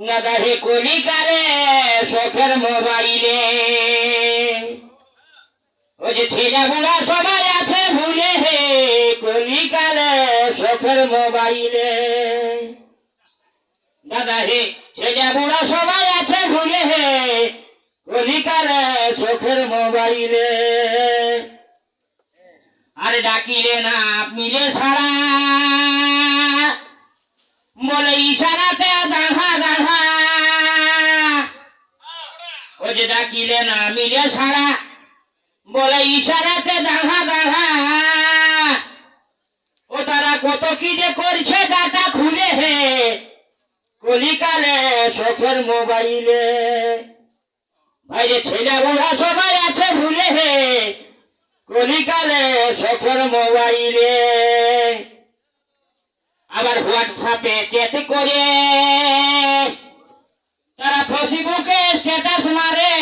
দাদা হে কলিকালে শখের মোবাইলে ওই যে ছেলে বুড়া সবাই আছে ভুলে হে কলিকালে শখের মোবাইলে দাদা হে ছেলে বুড়া সবাই আছে ভুলে হে কলিকালে শখের মোবাইলে আরে ডাকিলে না মিলে ছাড়া যে ডাকিলে না মিলে ছাড়া বলে, ইশারাতে দাঁড়া দাঁড়া। ও তারা কত কি যে করছে ডাটা খুলে হে। কলিকালে শখের মোবাইলে। ভাই রে ছেলে বুড়া সবাই আছে, ভুলে হে। কলিকালে শখের মোবাইলে। আবার হোয়াটসঅ্যাপে চেট করে। ফেসবুকে স্ট্যাটাস মারে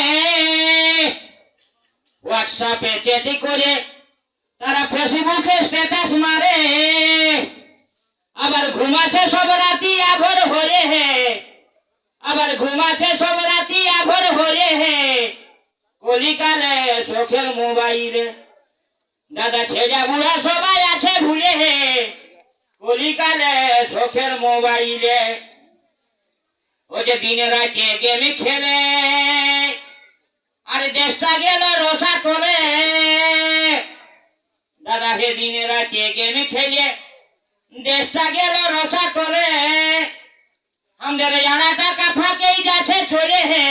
হোয়াটসঅ্যাপে চেট করে তারা ফেসবুকে স্ট্যাটাস মারে আবার ঘুমাছে সব রাতি আভর হয়ে হে। আবার ঘুমাছে সব রাতি আভর হয়ে হে। কলিকালে শখের মোবাইলে। দাদা ছেলে বুড়া সবাই আছে ভুলে হে। কলিকালে শখের মোবাইলে। ও যে দিনে রাতে গেম খেলে। আর দেশটা গেল রসা তোলে দাদা, হে দিনে রাতে গেম খেলে। দেশটা গেল রসা তোলে আমাদের জানা টাকা ফাঁকেই যাচ্ছে চলে হে।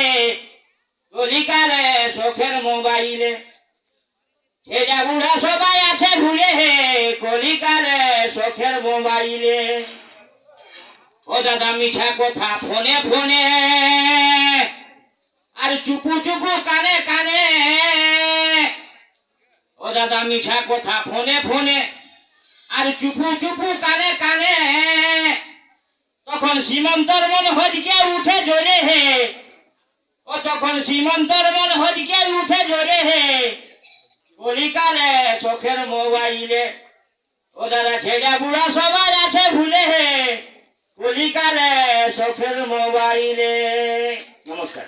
কলিকালে শখের মোবাইলে। ছেলে বুড়া সবাই আছে ভুলে হে, কলিকালে শখের মোবাইলে। ও দাদা মিছা কথা, ফোনে ফোনে। আর চুপু চুপু, কানে কানে। ও দাদা মিছা কথা, ফোনে ফোনে। আর চুপু চুপু, কানে কানে। তখন সীমন্তর মন হজকে উঠে জোরে হে। ও তখন সীমন্তর মন হজকে উঠে জোরে হে। কলিকালে শখের মোবাইলে ও দাদা ছেলে বুড়া সবার আছে ভুলে হে। কলিকালে শখের মোবাইলে। নমস্কার।